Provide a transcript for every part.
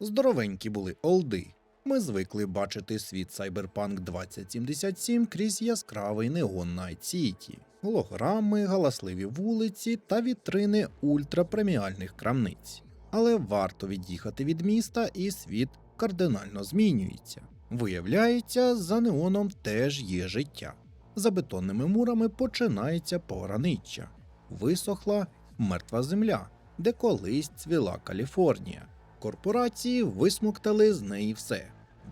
Здоровенькі були олди. Ми звикли бачити світ Cyberpunk 2077 крізь яскравий неон Night City, голограми, галасливі вулиці та вітрини ультрапреміальних крамниць. Але варто від'їхати від міста, і світ кардинально змінюється. Виявляється, за неоном теж є життя. За бетонними мурами починається пограниччя. Висохла мертва земля, де колись цвіла Каліфорнія. Корпорації висмоктали з неї все: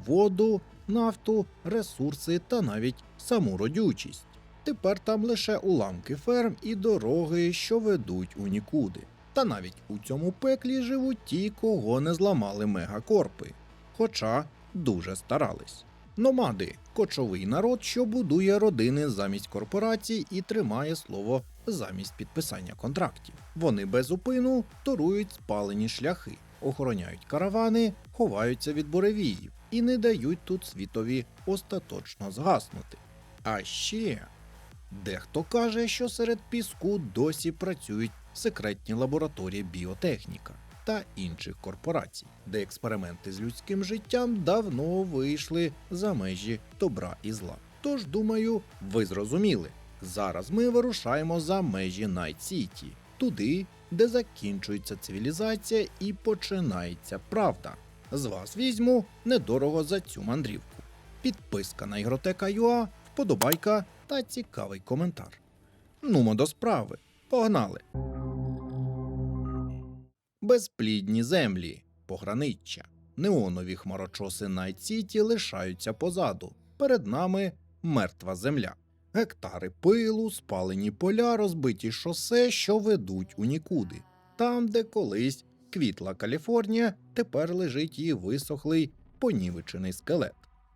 воду, нафту, ресурси та навіть саму родючість. Тепер там лише уламки ферм і дороги, що ведуть у нікуди. Та навіть у цьому пеклі живуть ті, кого не зламали мегакорпи. Хоча дуже старались. Номади кочовий народ, що будує родини замість корпорацій і тримає слово замість підписання контрактів. Вони без упину торують спалені шляхи, охороняють каравани, ховаються від буревіїв і не дають тут світові остаточно згаснути. А ще дехто каже, що серед піску досі працюють секретні лабораторії біотехніка та інших корпорацій, де експерименти з людським життям давно вийшли за межі добра і зла. Тож, думаю, ви зрозуміли. Зараз ми вирушаємо за межі Найт Сіті, туди, де закінчується цивілізація і починається правда. З вас візьму недорого за цю мандрівку. Підписка на ігротека.ua, вподобайка та цікавий коментар. Нумо до справи. Погнали! Безплідні землі, пограниччя, неонові хмарочоси Найт Сіті лишаються позаду. Перед нами мертва земля. Гектари пилу, спалені поля, розбиті шосе, що ведуть у нікуди. Там, де колись квітла Каліфорнія, тепер лежить її висохлий, понівечений скелет.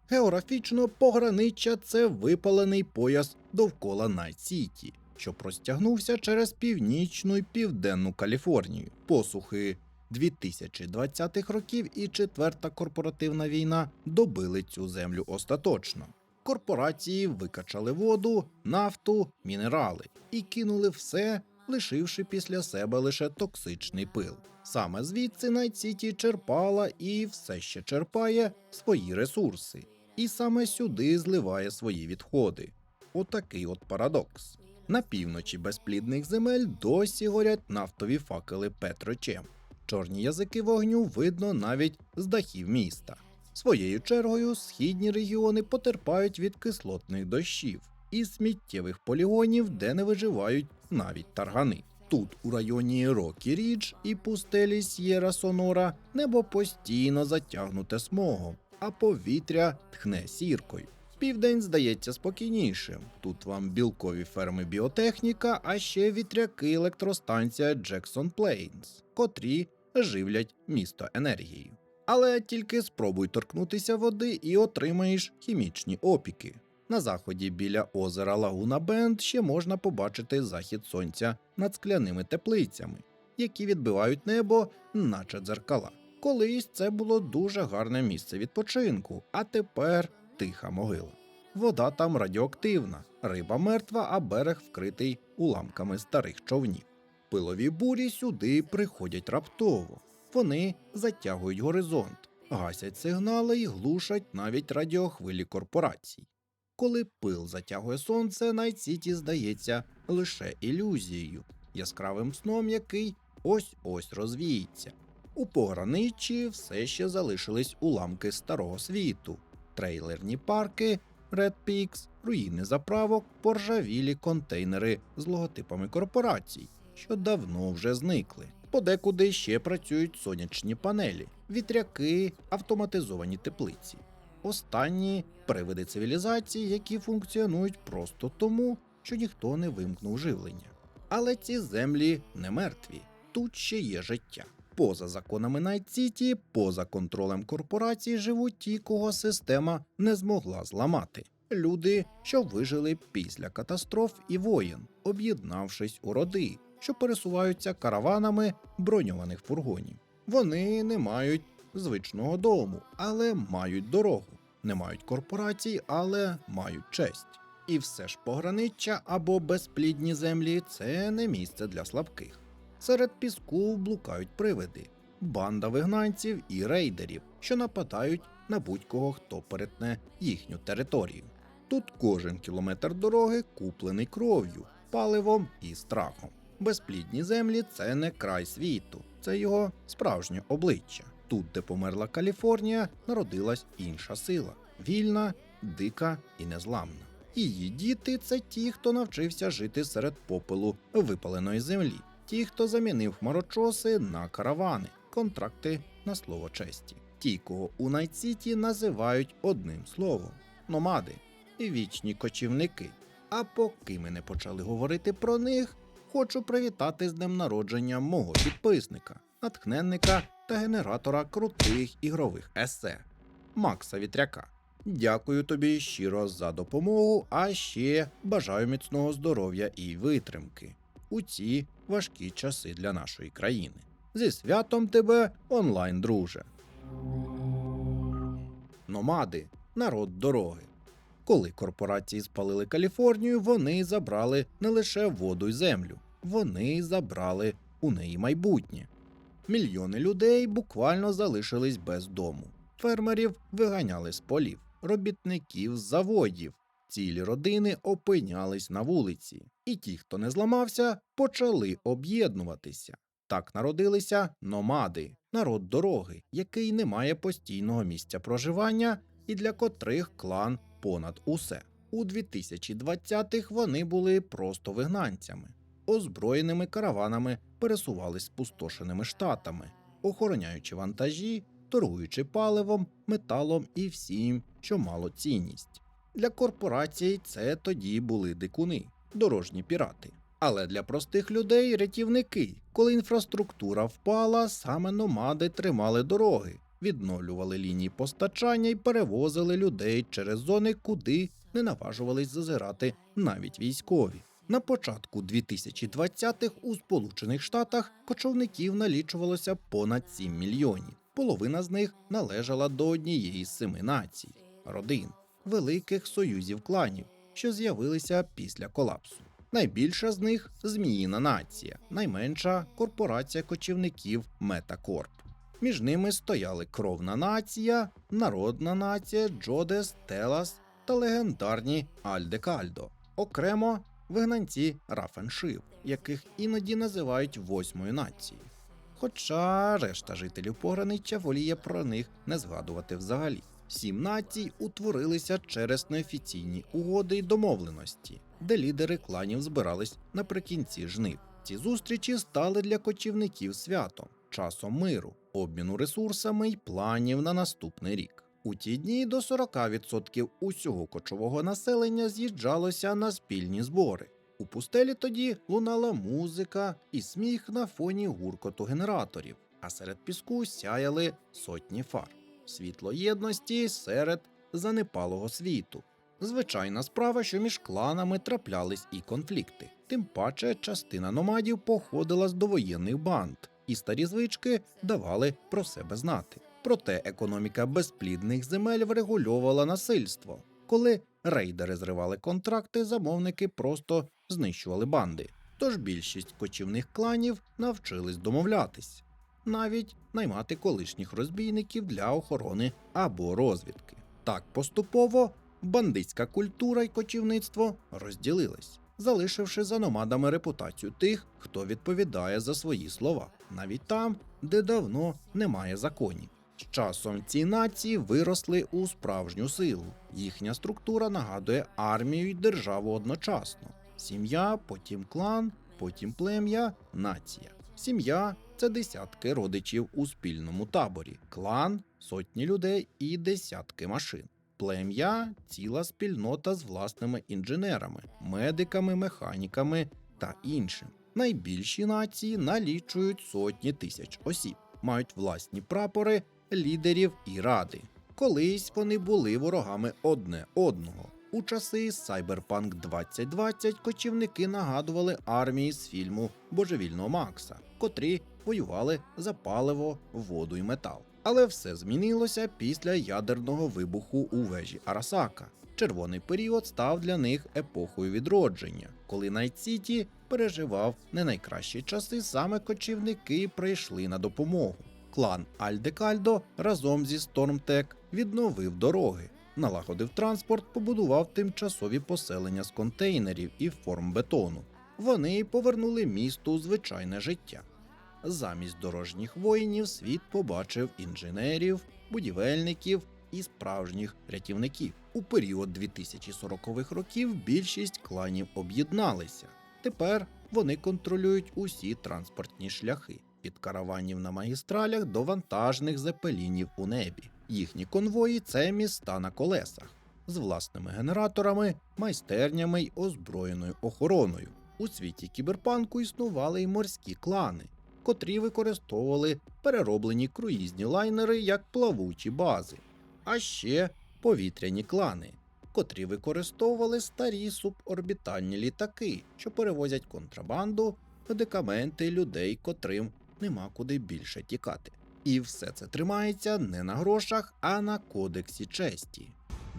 Географічно пограниччя це випалений пояс довкола Найт Сіті, що простягнувся через північну і південну Каліфорнію. Посухи 2020-х років і четверта корпоративна війна добили цю землю остаточно. Корпорації викачали воду, нафту, мінерали і кинули все, лишивши після себе лише токсичний пил. Саме звідси Найт-Сіті черпала і все ще черпає свої ресурси, і саме сюди зливає свої відходи. Отакий от парадокс. На півночі безплідних земель досі горять нафтові факели Петрочем. Чорні язики вогню видно навіть з дахів міста. Своєю чергою східні регіони потерпають від кислотних дощів і сміттєвих полігонів, де не виживають навіть таргани. Тут, у районі Рокі Рідж і пустелі С'єра Сонора, небо постійно затягнуте смогом, а повітря тхне сіркою. Південь здається спокійнішим. Тут вам білкові ферми біотехніка, а ще вітряки електростанція Джексон Плейнс, котрі живлять місто енергією. Але тільки спробуй торкнутися води і отримаєш хімічні опіки. На заході біля озера Лагуна Бенд ще можна побачити захід сонця над скляними теплицями, які відбивають небо, наче дзеркала. Колись це було дуже гарне місце відпочинку, а тепер тиха могила. Вода там радіоактивна, риба мертва, а берег вкритий уламками старих човнів. Пилові бурі сюди приходять раптово. Вони затягують горизонт, гасять сигнали і глушать навіть радіохвилі корпорацій. Коли пил затягує сонце, Найт-Сіті здається лише ілюзією, яскравим сном, який ось ось розвіється. У пограниччі все ще залишились уламки старого світу, трейлерні парки, Red Peaks, руїни заправок, поржавілі контейнери з логотипами корпорацій, що давно вже зникли. Подекуди ще працюють сонячні панелі, вітряки, автоматизовані теплиці. Останні привиди цивілізації, які функціонують просто тому, що ніхто не вимкнув живлення. Але ці землі не мертві, тут ще є життя. Поза законами Найт-Сіті, поза контролем корпорацій живуть ті, кого система не змогла зламати. Люди, що вижили після катастроф і воєн, об'єднавшись у роди, що пересуваються караванами броньованих фургонів. Вони не мають звичного дому, але мають дорогу, не мають корпорацій, але мають честь. І все ж пограниччя або безплідні землі це не місце для слабких. Серед піску блукають привиди, банда вигнанців і рейдерів, що нападають на будь-кого, хто перетне їхню територію. Тут кожен кілометр дороги куплений кров'ю, паливом і страхом. Безплідні землі це не край світу, це його справжнє обличчя. Тут, де померла Каліфорнія, народилась інша сила вільна, дика і незламна. Її діти це ті, хто навчився жити серед попелу випаленої землі, ті, хто замінив хмарочоси на каравани, контракти на слово честі. Ті, кого у Найт-Сіті називають одним словом номади і вічні кочівники. А поки ми не почали говорити про них, хочу привітати з днем народження мого підписника, натхненника та генератора крутих ігрових есе Макса Вітряка. Дякую тобі щиро за допомогу, а ще бажаю міцного здоров'я і витримки у ці важкі часи для нашої країни. Зі святом тебе, онлайн, друже. Номади народ дороги. Коли корпорації спалили Каліфорнію, вони забрали не лише воду й землю, вони забрали у неї майбутнє. Мільйони людей буквально залишились без дому. Фермерів виганяли з полів, робітників з заводів. Цілі родини опинялись на вулиці, і ті, хто не зламався, почали об'єднуватися. Так народилися номади, народ дороги, який не має постійного місця проживання і для котрих клан понад усе. У 2020-х вони були просто вигнанцями, озброєними караванами пересувались спустошеними штатами, охороняючи вантажі, торгуючи паливом, металом і всім, що мало цінність. Для корпорацій це тоді були дикуни, дорожні пірати. Але для простих людей рятівники, коли інфраструктура впала, саме номади тримали дороги, відновлювали лінії постачання і перевозили людей через зони, куди не наважувались зазирати навіть військові. На початку 2020-х у Сполучених Штатах кочовників налічувалося понад 7 мільйонів. Половина з них належала до однієї з семи націй родин, великих союзів кланів, що з'явилися після колапсу. Найбільша з них Зміїна нація, найменша корпорація кочівників Метакорп. Між ними стояли Кровна нація, Народна нація, Джодес, Телас та легендарні Альдекальдо. Окремо вигнанці Рафеншив, яких іноді називають восьмою нацією. Хоча решта жителів пограниччя воліє про них не згадувати взагалі. Сім націй утворилися через неофіційні угоди й домовленості, де лідери кланів збирались наприкінці жнив. Ці зустрічі стали для кочівників святом, часом миру, обміну ресурсами й планів на наступний рік. У ті дні до 40% усього кочового населення з'їжджалося на спільні збори. У пустелі тоді лунала музика і сміх на фоні гуркоту генераторів, а серед піску сяяли сотні фар. Світло єдності серед занепалого світу. Звичайна справа, що між кланами траплялись і конфлікти. Тим паче частина номадів походила з довоєнних банд, і старі звички давали про себе знати. Проте економіка безплідних земель врегульовувала насильство. Коли рейдери зривали контракти, замовники просто знищували банди. Тож більшість кочівних кланів навчились домовлятись, навіть наймати колишніх розбійників для охорони або розвідки. Так поступово бандитська культура й кочівництво розділились, залишивши за номадами репутацію тих, хто відповідає за свої слова, навіть там, де давно немає законів. З часом ці нації виросли у справжню силу. Їхня структура нагадує армію й державу одночасно: сім'я, потім клан, потім плем'я, нація. Сім'я це десятки родичів у спільному таборі, клан сотні людей і десятки машин. Плем'я ціла спільнота з власними інженерами, медиками, механіками та іншим. Найбільші нації налічують сотні тисяч осіб, мають власні прапори, лідерів і ради. Колись вони були ворогами одне одного. У часи Cyberpunk 2020 кочівники нагадували армії з фільму Божевільного Макса, котрі воювали за паливо, воду і метал. Але все змінилося після ядерного вибуху у вежі Арасака. Червоний період став для них епохою відродження, коли Найт-Сіті переживав не найкращі часи, саме кочівники прийшли на допомогу. Клан Альдекальдо разом зі Стормтек відновив дороги, налагодив транспорт, побудував тимчасові поселення з контейнерів і форм бетону. Вони повернули місту звичайне життя. Замість дорожніх воїнів світ побачив інженерів, будівельників і справжніх рятівників. У період 2040-х років більшість кланів об'єдналися. Тепер вони контролюють усі транспортні шляхи від караванів на магістралях до вантажних зепелінів у небі. Їхні конвої це міста на колесах з власними генераторами, майстернями й озброєною охороною. У світі кіберпанку існували й морські клани, котрі використовували перероблені круїзні лайнери як плавучі бази, а ще повітряні клани, котрі використовували старі суборбітальні літаки, що перевозять контрабанду, медикаменти людей, котрим нема куди більше тікати. І все це тримається не на грошах, а на кодексі честі.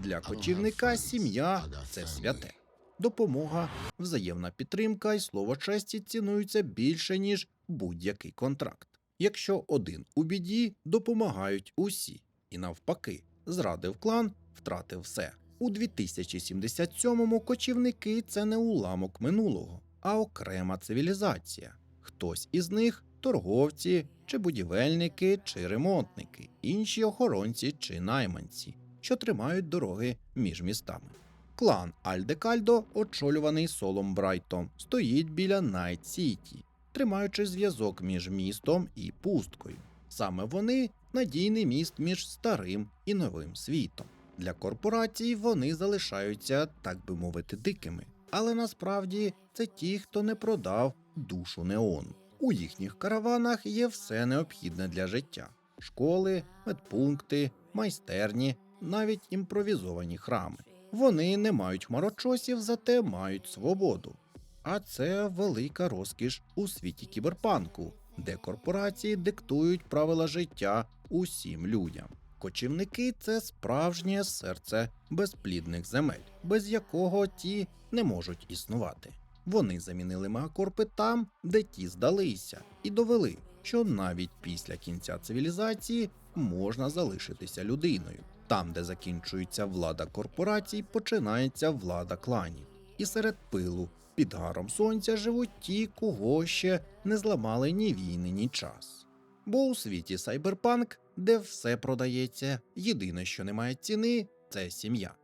Для кочівника сім'я це святе. Допомога, взаємна підтримка і слово честі цінуються більше, ніж будь-який контракт. Якщо один у біді, допомагають усі, і навпаки, зрадив клан, втратив все. У 2077-му кочівники це не уламок минулого, а окрема цивілізація. Хтось із них торговці, чи будівельники, чи ремонтники, інші охоронці чи найманці, що тримають дороги між містами. Клан Альдекальдо, очолюваний Солом Брайтом, стоїть біля Найт Сіті, тримаючи зв'язок між містом і пусткою. Саме вони надійний міст між старим і новим світом. Для корпорацій вони залишаються, так би мовити, дикими. Але насправді це ті, хто не продав душу неону. У їхніх караванах є все необхідне для життя: школи, медпункти, майстерні, навіть імпровізовані храми. Вони не мають хмарочосів, зате мають свободу. А це велика розкіш у світі кіберпанку, де корпорації диктують правила життя усім людям. Кочівники це справжнє серце безплідних земель, без якого ті не можуть існувати. Вони замінили мегакорпи там, де ті здалися, і довели, що навіть після кінця цивілізації можна залишитися людиною. Там, де закінчується влада корпорацій, починається влада кланів. І серед пилу під гаром сонця живуть ті, кого ще не зламали ні війни, ні час. Бо у світі сайберпанк, де все продається, єдине, що не має ціни, це сім'я.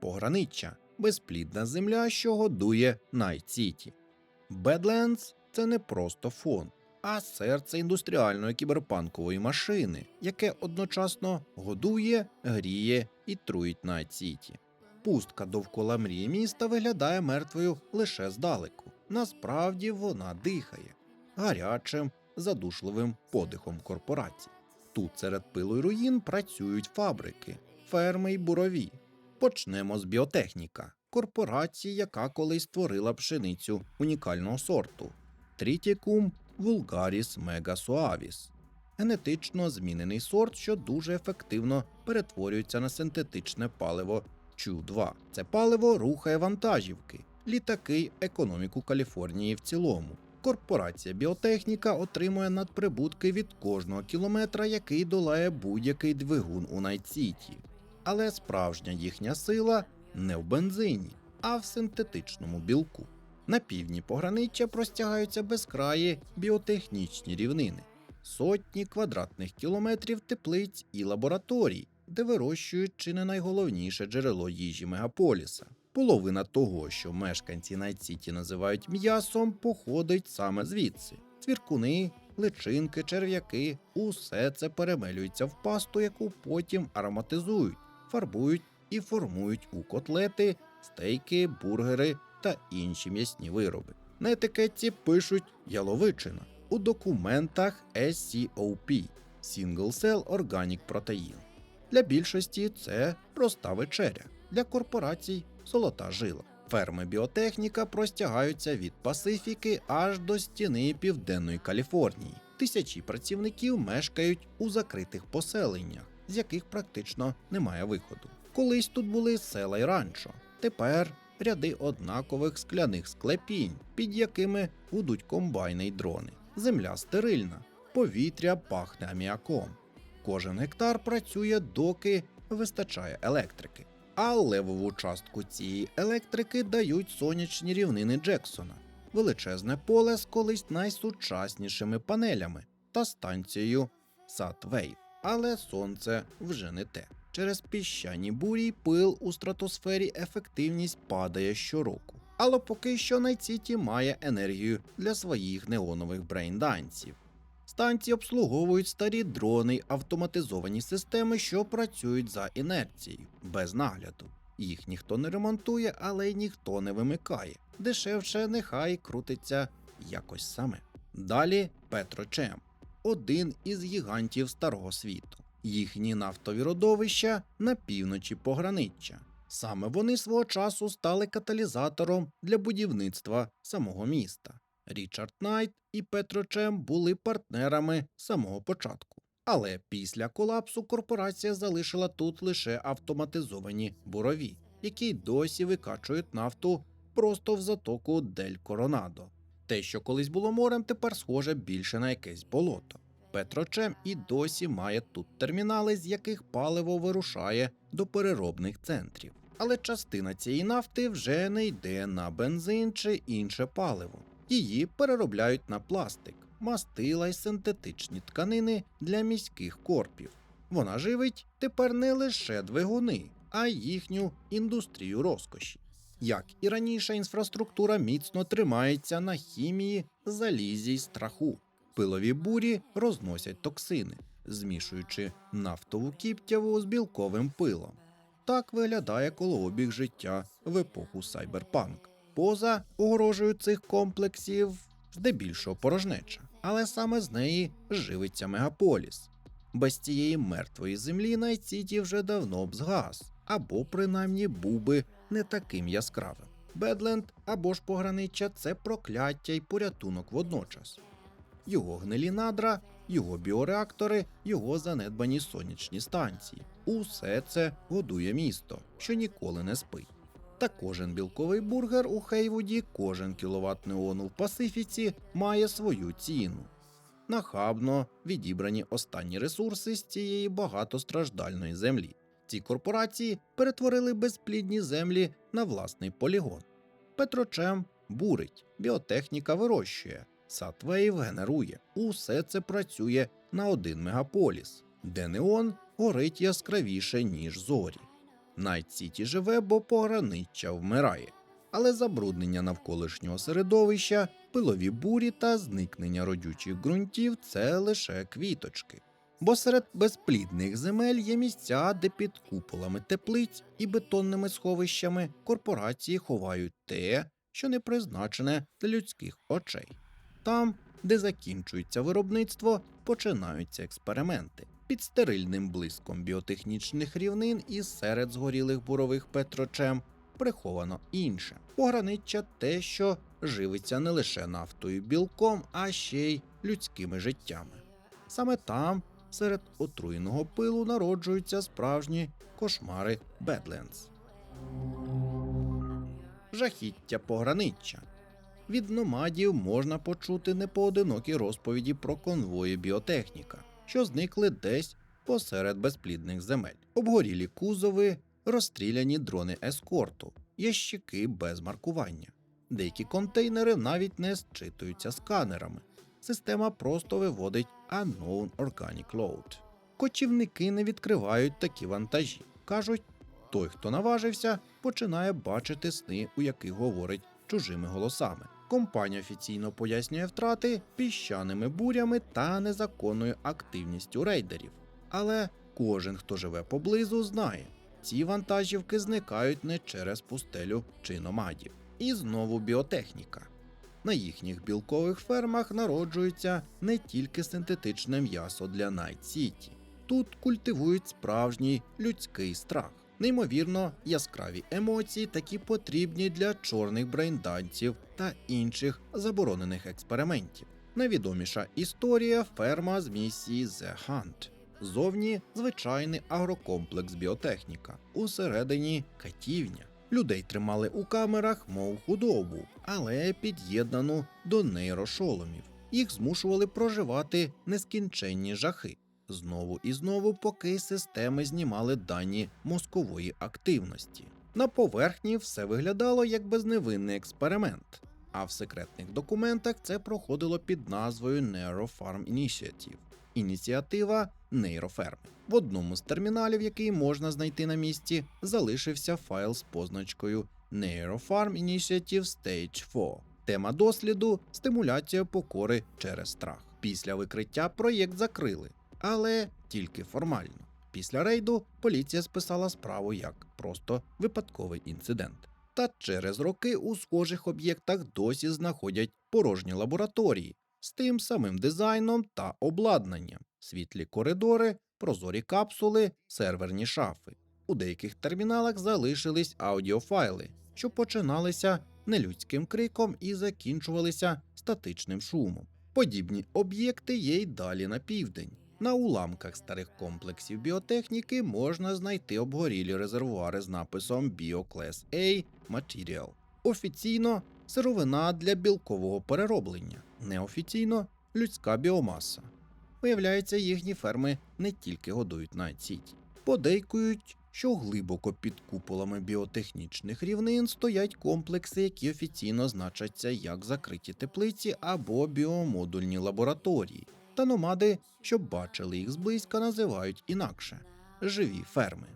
Пограниччя безплідна земля, що годує Найт Сіті. Бедлендс це не просто фон, а серце індустріальної кіберпанкової машини, яке одночасно годує, гріє і труїть Найт Сіті. Пустка довкола мрії міста виглядає мертвою лише здалеку. Насправді вона дихає гарячим, задушливим подихом корпорацій. Тут серед пилу й руїн працюють фабрики, ферми й бурові. Почнемо з біотехніка, корпорації, яка колись створила пшеницю унікального сорту Трітікум вулгаріс мегасуавіс. Генетично змінений сорт, що дуже ефективно перетворюється на синтетичне паливо Чу-2. Це паливо рухає вантажівки, літаки економіку Каліфорнії в цілому. Корпорація біотехніка отримує надприбутки від кожного кілометра, який долає будь-який двигун у Найт-Сіті. Але справжня їхня сила не в бензині, а в синтетичному білку. На півдні пограниччя простягаються безкраї біотехнічні рівнини, сотні квадратних кілометрів теплиць і лабораторій, де вирощують чи не найголовніше джерело їжі мегаполіса. Половина того, що мешканці Найт-Сіті називають м'ясом, походить саме звідси. Цвіркуни, личинки, черв'яки усе це перемелюється в пасту, яку потім ароматизують, фарбують і формують у котлети, стейки, бургери та інші м'ясні вироби. На етикетці пишуть яловичина у документах SCOP – Single Cell Organic Protein. Для більшості це проста вечеря, для корпорацій золота жила. Ферми біотехніка простягаються від Пасифіки аж до стіни Південної Каліфорнії. Тисячі працівників мешкають у закритих поселеннях, з яких практично немає виходу. Колись тут були села й ранчо. Тепер ряди однакових скляних склепінь, під якими гудуть комбайни й дрони. Земля стерильна, повітря пахне аміаком. Кожен гектар працює, доки вистачає електрики. А левову частку цієї електрики дають сонячні рівнини Джексона, величезне поле з колись найсучаснішими панелями та станцією Сатвейв. Але сонце вже не те. Через піщані бурі й пил у стратосфері ефективність падає щороку. Але поки що Найціті має енергію для своїх неонових брейнданців. Станції обслуговують старі дрони й автоматизовані системи, що працюють за інерцією, без нагляду. Їх ніхто не ремонтує, але й ніхто не вимикає. Дешевше нехай крутиться якось саме. Далі Петрочем, один із гігантів старого світу. Їхні нафтові родовища на півночі пограниччя. Саме вони свого часу стали каталізатором для будівництва самого міста. Річард Найт і Петрочем були партнерами самого початку. Але після колапсу корпорація залишила тут лише автоматизовані бурові, які досі викачують нафту просто в затоку Дель Коронадо. Те, що колись було морем, тепер схоже більше на якесь болото. Петрочем і досі має тут термінали, з яких паливо вирушає до переробних центрів. Але частина цієї нафти вже не йде на бензин чи інше паливо. Її переробляють на пластик, мастила й синтетичні тканини для міських корпів. Вона живить тепер не лише двигуни, а й їхню індустрію розкоші. Як і раніше, інфраструктура міцно тримається на хімії, залізі й страху. Пилові бурі розносять токсини, змішуючи нафтову кіптяву з білковим пилом. Так виглядає колообіг життя в епоху сайберпанк. Поза огорожею цих комплексів здебільшого порожнеча, але саме з неї живиться мегаполіс. Без цієї мертвої землі Найт-Сіті вже давно б згас, або принаймні був би не таким яскравим. Бедленд або ж пограниччя це прокляття й порятунок водночас. Його гнилі надра, його біореактори, його занедбані сонячні станції. Усе це годує місто, що ніколи не спить. Та кожен білковий бургер у Хейвуді, кожен кіловат неону в Пасифіці має свою ціну. Нахабно відібрані останні ресурси з цієї багатостраждальної землі. Ці корпорації перетворили безплідні землі на власний полігон. Петрочем бурить, біотехніка вирощує, Сатвейв генерує. Усе це працює на один мегаполіс, де неон горить яскравіше, ніж зорі. Найт Сіті живе, бо пограниччя вмирає. Але забруднення навколишнього середовища, пилові бурі та зникнення родючих ґрунтів це лише квіточки. Бо серед безплідних земель є місця, де під куполами теплиць і бетонними сховищами корпорації ховають те, що не призначене для людських очей. Там, де закінчується виробництво, починаються експерименти. Під стерильним блиском біотехнічних рівнин і серед згорілих бурових петрочем приховано інше пограниччя те, що живиться не лише нафтою білком, а ще й людськими життями. Саме там, серед отруєного пилу, народжуються справжні кошмари Бедлендс. Жахіття пограниччя. Від номадів можна почути непоодинокі розповіді про конвої біотехніка, що зникли десь посеред безплідних земель, обгорілі кузови, розстріляні дрони ескорту, ящики без маркування. Деякі контейнери навіть не зчитуються сканерами. Система просто виводить Unknown Organic Load. Кочівники не відкривають такі вантажі. Кажуть, той, хто наважився, починає бачити сни, у яких говорить чужими голосами. Компанія офіційно пояснює втрати піщаними бурями та незаконною активністю рейдерів. Але кожен, хто живе поблизу, знає, ці вантажівки зникають не через пустелю чи номадів. І знову біотехніка. На їхніх білкових фермах народжується не тільки синтетичне м'ясо для Найт Сіті. Тут культивують справжній людський страх. Неймовірно, яскраві емоції такі потрібні для чорних брейнданців та інших заборонених експериментів. Найвідоміша історія ферма з місії The Hunt. Зовні звичайний агрокомплекс біотехніка, усередині катівня. Людей тримали у камерах, мов худобу, але під'єднану до нейрошоломів. їх змушували проживати нескінченні жахи. Знову і знову, поки системи знімали дані мозкової активності. На поверхні все виглядало як безневинний експеримент, а в секретних документах це проходило під назвою Neurofarm Initiative – ініціатива нейроферми. В одному з терміналів, який можна знайти на місці, залишився файл з позначкою Neurofarm Initiative Stage 4. Тема досліду стимуляція покори через страх. Після викриття проєкт закрили, але тільки формально. Після рейду поліція списала справу як просто випадковий інцидент. Та через роки у схожих об'єктах досі знаходять порожні лабораторії з тим самим дизайном та обладнанням, світлі коридори, прозорі капсули, серверні шафи. У деяких терміналах залишились аудіофайли, що починалися нелюдським криком і закінчувалися статичним шумом. Подібні об'єкти є й далі на південь. На уламках старих комплексів біотехніки можна знайти обгорілі резервуари з написом BioClass A Material. Офіційно сировина для білкового перероблення, неофіційно людська біомаса. Виявляється, їхні ферми не тільки годують найт-сіті. Подейкують, що глибоко під куполами біотехнічних рівнин стоять комплекси, які офіційно значаться як закриті теплиці або біомодульні лабораторії. Та номади, що бачили їх зблизька, називають інакше живі ферми.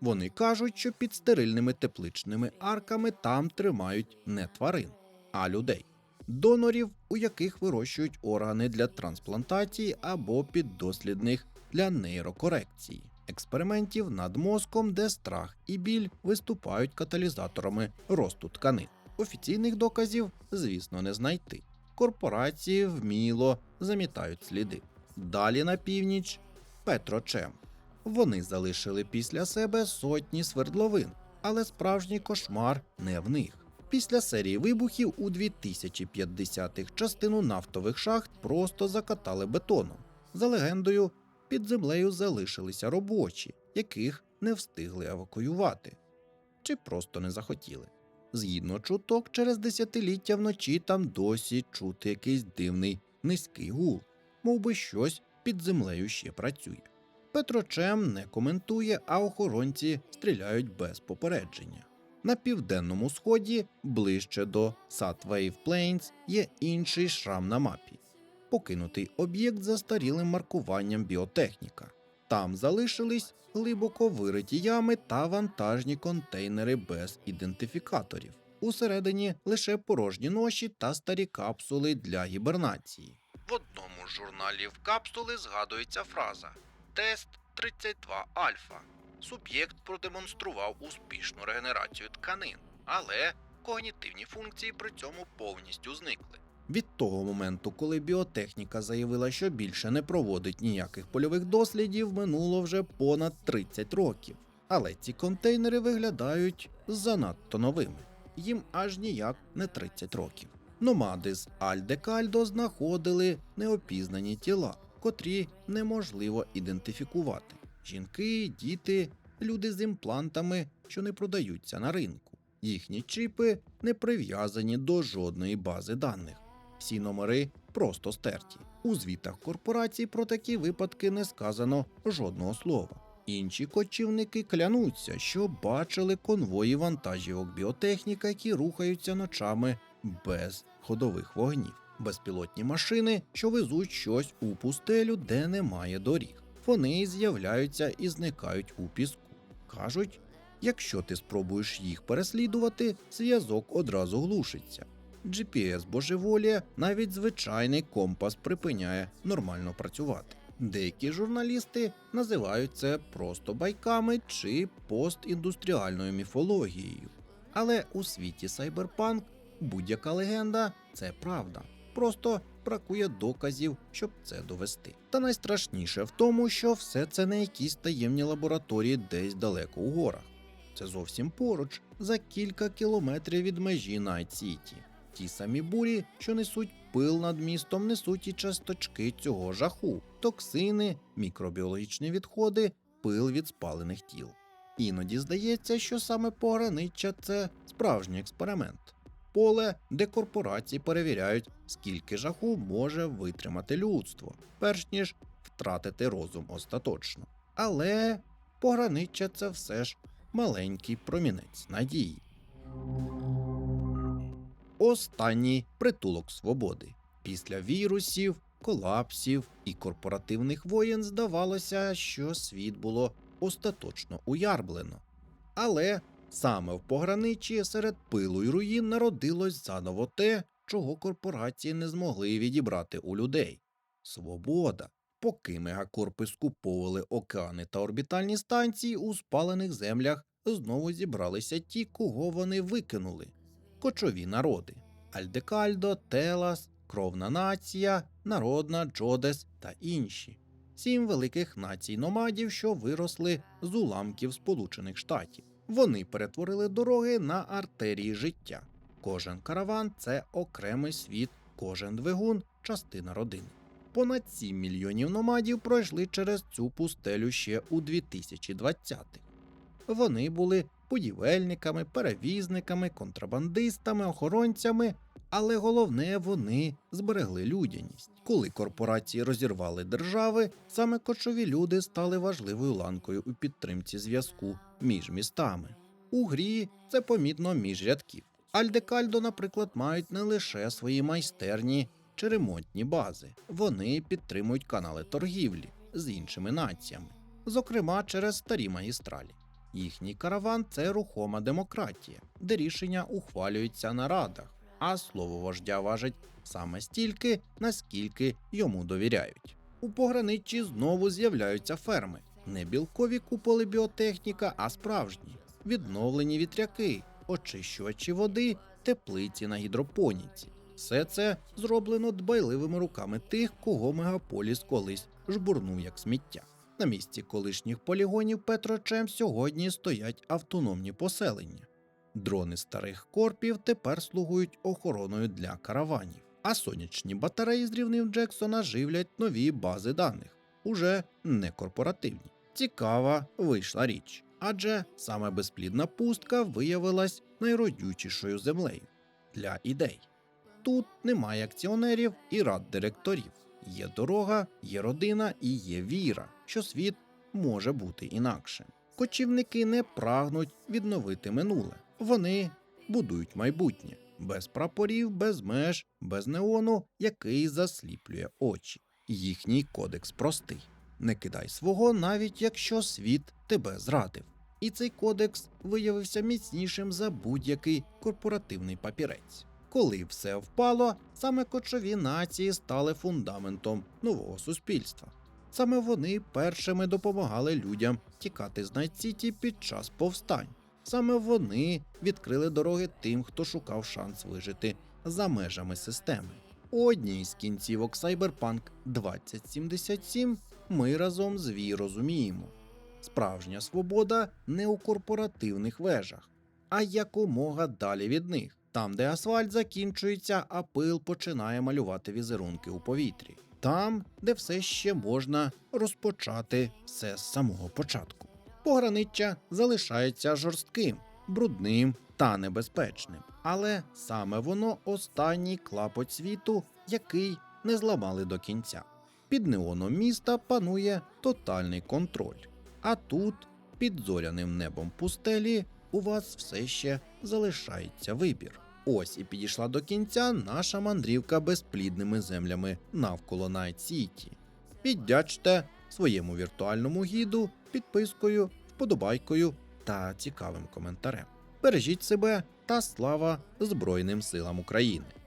Вони кажуть, що під стерильними тепличними арками там тримають не тварин, а людей, донорів, у яких вирощують органи для трансплантації або піддослідних для нейрокорекції, експериментів над мозком, де страх і біль виступають каталізаторами росту тканин. Офіційних доказів, звісно, не знайти. Корпорації вміло замітають сліди. Далі на північ Петрочем. Вони залишили після себе сотні свердловин, але справжній кошмар не в них. Після серії вибухів у 2050-х частину нафтових шахт просто закатали бетоном. За легендою, під землею залишилися робочі, яких не встигли евакуювати, чи просто не захотіли. Згідно чуток, через десятиліття вночі там досі чути якийсь дивний низький гул, мов би щось під землею ще працює. Петрочем не коментує, а охоронці стріляють без попередження. На південному сході, ближче до Satwave Plains, є інший шрам на мапі. Покинутий об'єкт за старілим маркуванням біотехніка. Там залишились глибоко вириті ями та вантажні контейнери без ідентифікаторів. Усередині лише порожні ноші та старі капсули для гібернації. В одному з журналів капсули згадується фраза Тест 32 альфа. Суб'єкт продемонстрував успішну регенерацію тканин, але когнітивні функції при цьому повністю зникли. Від того моменту, коли біотехніка заявила, що більше не проводить ніяких польових дослідів, минуло вже понад 30 років. Але ці контейнери виглядають занадто новими. Їм аж ніяк не 30 років. Номади з Альдекальдо знаходили неопізнані тіла, котрі неможливо ідентифікувати. Жінки, діти, люди з імплантами, що не продаються на ринку. Їхні чіпи не прив'язані до жодної бази даних. Всі номери просто стерті. У звітах корпорацій про такі випадки не сказано жодного слова. Інші кочівники клянуться, що бачили конвої вантажівок біотехніка, які рухаються ночами без ходових вогнів, безпілотні машини, що везуть щось у пустелю, де немає доріг. Вони з'являються і зникають у піску. Кажуть, якщо ти спробуєш їх переслідувати, зв'язок одразу глушиться. GPS божеволія, навіть звичайний компас припиняє нормально працювати. Деякі журналісти називають це просто байками чи постіндустріальною міфологією. Але у світі сайберпанк будь-яка легенда це правда. Просто бракує доказів, щоб це довести. Та найстрашніше в тому, що все це не якісь таємні лабораторії десь далеко у горах. Це зовсім поруч, за кілька кілометрів від межі Найт-Сіті. Ті самі бурі, що несуть пил над містом, несуть і часточки цього жаху, токсини, мікробіологічні відходи, пил від спалених тіл. Іноді здається, що саме пограниччя це справжній експеримент. поле, де корпорації перевіряють, скільки жаху може витримати людство, перш ніж втратити розум остаточно. Але пограниччя це все ж маленький промінець надії. Останній притулок свободи. Після вірусів, колапсів і корпоративних воєн здавалося, що світ було остаточно уярблено. Але саме в пограниччі серед пилу й руїн народилось заново те, чого корпорації не змогли відібрати у людей свобода. Поки мегакорпи скуповували океани та орбітальні станції, у спалених землях знову зібралися ті, кого вони викинули кочові народи Альдекальдо, Телас, Кровна нація, Народна, Джодес та інші. Сім великих націй номадів, що виросли з уламків Сполучених Штатів. Вони перетворили дороги на артерії життя. Кожен караван це окремий світ, кожен двигун частина родини. Понад 7 мільйонів номадів пройшли через цю пустелю ще у 2020-х. Вони були будівельниками, перевізниками, контрабандистами, охоронцями, але головне вони зберегли людяність. Коли корпорації розірвали держави, саме кочові люди стали важливою ланкою у підтримці зв'язку між містами. У грі це помітно між рядків. Альдекальдо, наприклад, мають не лише свої майстерні чи ремонтні бази, вони підтримують канали торгівлі з іншими націями, зокрема через старі магістралі. Їхній караван це рухома демократія, де рішення ухвалюються на радах, а слово вождя важить саме стільки, наскільки йому довіряють. У пограниччі знову з'являються ферми, не білкові куполи біотехніка, а справжні, відновлені вітряки, очищувачі води, теплиці на гідропоніці. Все це зроблено дбайливими руками тих, кого мегаполіс колись жбурнув як сміття. На місці колишніх полігонів Петрочем сьогодні стоять автономні поселення. Дрони старих корпів тепер слугують охороною для караванів, а сонячні батареї з рівнин Джексона живлять нові бази даних, уже не корпоративні. Цікава вийшла річ, адже саме безплідна пустка виявилась найродючішою землею для ідей. Тут немає акціонерів і рад директорів. Є дорога, є родина і є віра, що світ може бути інакшим. Кочівники не прагнуть відновити минуле. Вони будують майбутнє без прапорів, без меж, без неону, який засліплює очі. Їхній кодекс простий: не кидай свого, навіть якщо світ тебе зрадив. І цей кодекс виявився міцнішим за будь-який корпоративний папірець. Коли все впало, саме кочові нації стали фундаментом нового суспільства. Саме вони першими допомагали людям тікати з Найт-Сіті під час повстань. Саме вони відкрили дороги тим, хто шукав шанс вижити за межами системи. У одній з кінцівок Cyberpunk 2077 ми разом з Ві розуміємо: справжня свобода не у корпоративних вежах, а якомога далі від них, там, де асфальт закінчується, а пил починає малювати візерунки у повітрі, там, де все ще можна розпочати все з самого початку. Пограниччя залишається жорстким, брудним та небезпечним, але саме воно останній клапоть світу, який не зламали до кінця. Під неоном міста панує тотальний контроль. А тут, під зоряним небом пустелі, у вас все ще залишається вибір. Ось і підійшла до кінця наша мандрівка безплідними землями навколо Найт Сіті. Піддячте своєму віртуальному гіду підпискою, вподобайкою та цікавим коментарем. Бережіть себе та слава Збройним силам України!